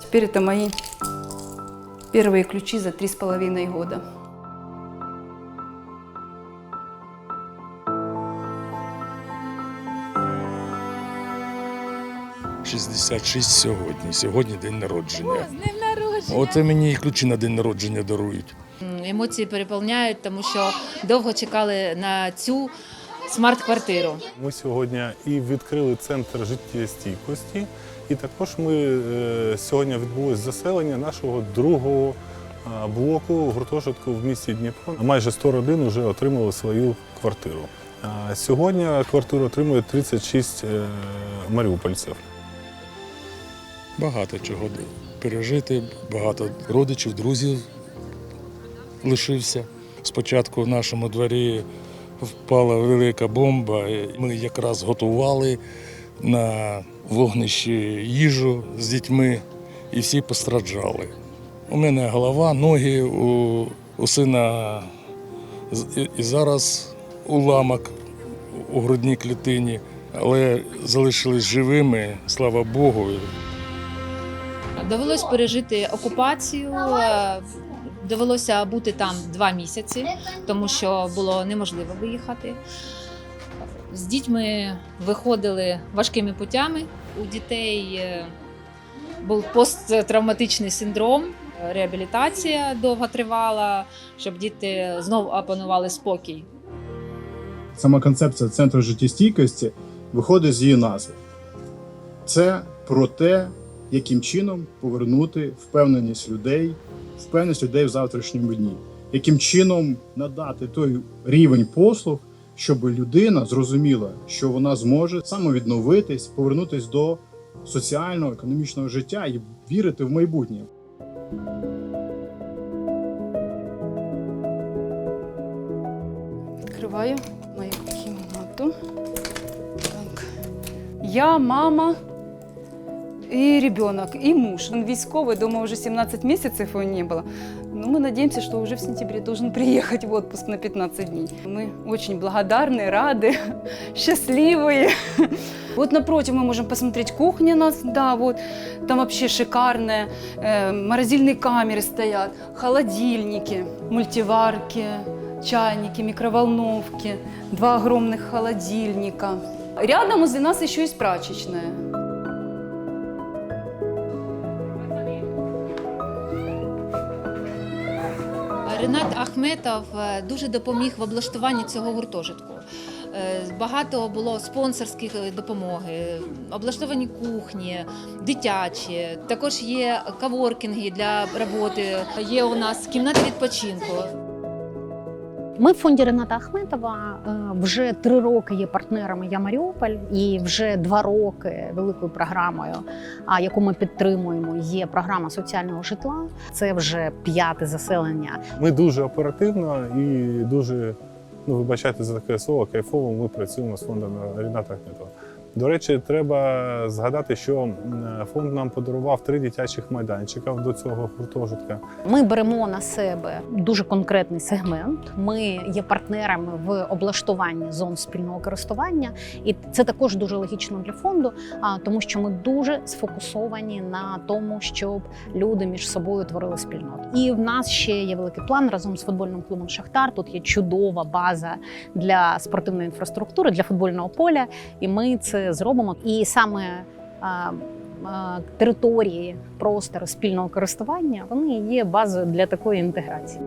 Теперь это мои первые ключи за три с половиной года. — 66 сьогодні. Сьогодні день народження. З ним народження! Оце мені і ключі на день народження дарують. Емоції переповняють, тому що довго чекали на цю смарт-квартиру. Ми сьогодні і відкрили центр життєстійкості, і також ми е, сьогодні відбулось заселення нашого другого е, блоку гуртожитку в місті Дніпро. Майже 100 родин вже отримали свою квартиру. Сьогодні квартиру отримує 36 е, маріупольців. Багато чого пережити, багато родичів, друзів лишився. Спочатку в нашому дворі впала велика бомба. Ми якраз готували на вогнищі їжу з дітьми і всі постраждали. У мене голова, ноги, у, у сина і- зараз уламок у грудній клітині, але залишились живими, слава Богу. Довелось пережити окупацію. е, Довелося бути там два місяці, тому що було неможливо виїхати. З дітьми виходили важкими путями. У дітей е, був посттравматичний синдром, реабілітація довго тривала, щоб діти знову опанували спокій. Сама концепція центру життєстійкості виходить з її назви. Це про те, яким чином повернути впевненість людей, впевненість людей в завтрашньому дні, яким чином надати той рівень послуг, щоб людина зрозуміла, що вона зможе самовідновитись, повернутись до соціального економічного життя і вірити в майбутнє. Открываю мою кімнату. Так. Я, мама и ребенок, и муж. Он військовый, дома уже 17 месяцев его не было. Но мы надеемся, что уже в сентябре должен приехать в отпуск на 15 дней. Мы очень благодарны, рады, счастливые. Вот напротив мы можем посмотреть кухня нас, да, вот. Там вообще шикарная. Э, морозильные камеры стоят, холодильники, мультиварки, чайники, микроволновки, два огромных холодильника. Рядом возле нас еще есть прачечная. Ренат Ахметов е, дуже допоміг в облаштуванні цього гуртожитку. Е, Багато було спонсорських е, допомоги, облаштовані кухні, дитячі. Також є каворкінги для роботи. Є у нас кімната відпочинку. Ми в фонді Рената Ахметова е, вже три роки є партнерами Я Маріуполь, і вже два роки великою програмою, яку ми підтримуємо, є програма соціального житла. Це вже п'яте заселення. Ми дуже оперативно і дуже, ну вибачайте за таке слово, кайфово ми працюємо з фондом Ріната Ахметова. До речі, треба згадати, що фонд нам подарував три дитячих майданчика до цього гуртожитка. Ми беремо на себе дуже конкретний сегмент. Ми є партнерами в облаштуванні зон спільного користування, і це також дуже логічно для фонду, тому що ми дуже сфокусовані на тому, щоб люди між собою творили спільноту. І в нас ще є великий план разом з футбольним клубом Шахтар. Тут є чудова база для спортивної інфраструктури, для футбольного поля, і ми це зробимо. І саме території, простору спільного користування вони є базою для такої інтеграції.